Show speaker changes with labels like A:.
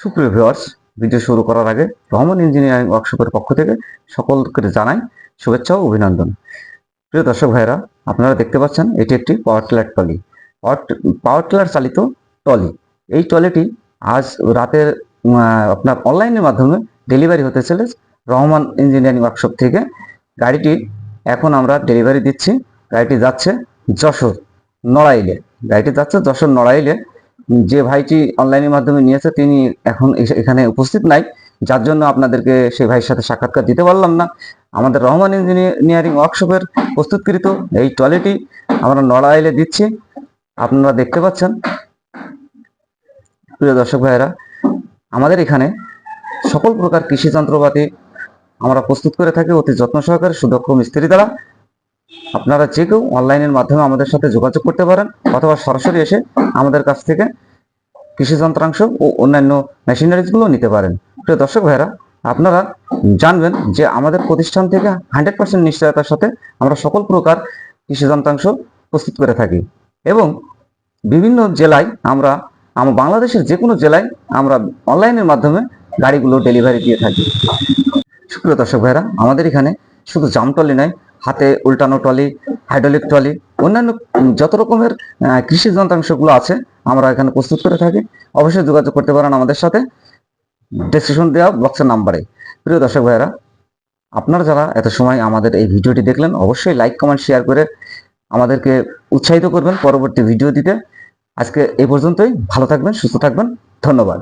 A: সুপ্রিয় viewers video শুরু করার আগে রহমান ইঞ্জিনিয়ারিং ওয়ার্কশপের পক্ষ থেকে সকলকে জানাই শুভেচ্ছা ও অভিনন্দন। প্রিয় দর্শক ভাইরা আপনারা দেখতে পাচ্ছেন, এটি একটি power tiller trolley power tiller চালিত টলি এই টলিটি আজ রাতের আপনার অনলাইনের মাধ্যমে ডেলিভারি হতে চলে রহমান ইঞ্জিনিয়ারিং ওয়ার্কশপ থেকে। গাড়িটি এখন আমরা ডেলিভারি দিচ্ছি। গাড়িটি যাচ্ছে যশোর নড়াইলে। গাড়িটি যাচ্ছে যশোর নড়াইলে যে ভাইটি অনলাইনের মাধ্যমে নিয়েছে, তিনি এখন এখানে উপস্থিত নাই। যার জন্য আপনাদেরকে সেই ভাইয়ের সাথে সাক্ষাৎকার দিতে পারলাম না। আমাদের রহমান ইঞ্জিনিয়ারিং ওয়ার্কশপের প্রস্তুতকৃত এই টয়লেটটি আমরা নড়াইলে দিচ্ছি। আপনারা দেখতে পাচ্ছেন। প্রিয় দর্শক ভাইয়েরা, আমাদের এখানে সকল প্রকার কৃষি যন্ত্রপাতি আমরা প্রস্তুত করে থাকি। অতি যত্ন সহকারে সুদক্ষ মিস্ত্রি দ্বারা। আপনারা যে কেউ অনলাইনের মাধ্যমে আমাদের সাথে যোগাযোগ করতে পারেন অথবা সরাসরি এসে আমাদের কাছ থেকে কৃষি যন্ত্রাংশ ও অন্যান্য মেশিনারিজগুলো নিতে পারেন। প্রিয় দর্শক ভাইরা আপনারা জানবেন যে আমাদের প্রতিষ্ঠান থেকে হান্ড্রেড পার্সেন্ট নিশ্চয়তার সাথে আমরা সকল প্রকার কৃষি যন্ত্রাংশ প্রস্তুত করে থাকি এবং বিভিন্ন জেলায় আমরা আমার বাংলাদেশের যে কোনো জেলায় আমরা অনলাইনের মাধ্যমে গাড়িগুলো ডেলিভারি দিয়ে থাকি। সুপ্রিয় দর্শক ভাইরা আমাদের এখানে শুধু জাম টলি নয় হাতে উল্টানো টলি হাইড্রোলিক টলি অন্যান্য যত রকমের কৃষি যন্ত্রাংশগুলো আছে, আমরা এখানে প্রস্তুত করে থাকি। অবশ্যই যোগাযোগ করতে পারেন আমাদের সাথে। ডেসক্রিপশন দেওয়া বক্সের নাম্বারে প্রিয় দর্শক ভাইরা আপনারা যারা এত সময় আমাদের এই ভিডিওটি দেখলেন, অবশ্যই লাইক কমেন্ট শেয়ার করে আমাদেরকে উৎসাহিত করবেন পরবর্তী ভিডিও দিতে। আজকে এই পর্যন্তই। ভালো থাকবেন, সুস্থ থাকবেন। ধন্যবাদ।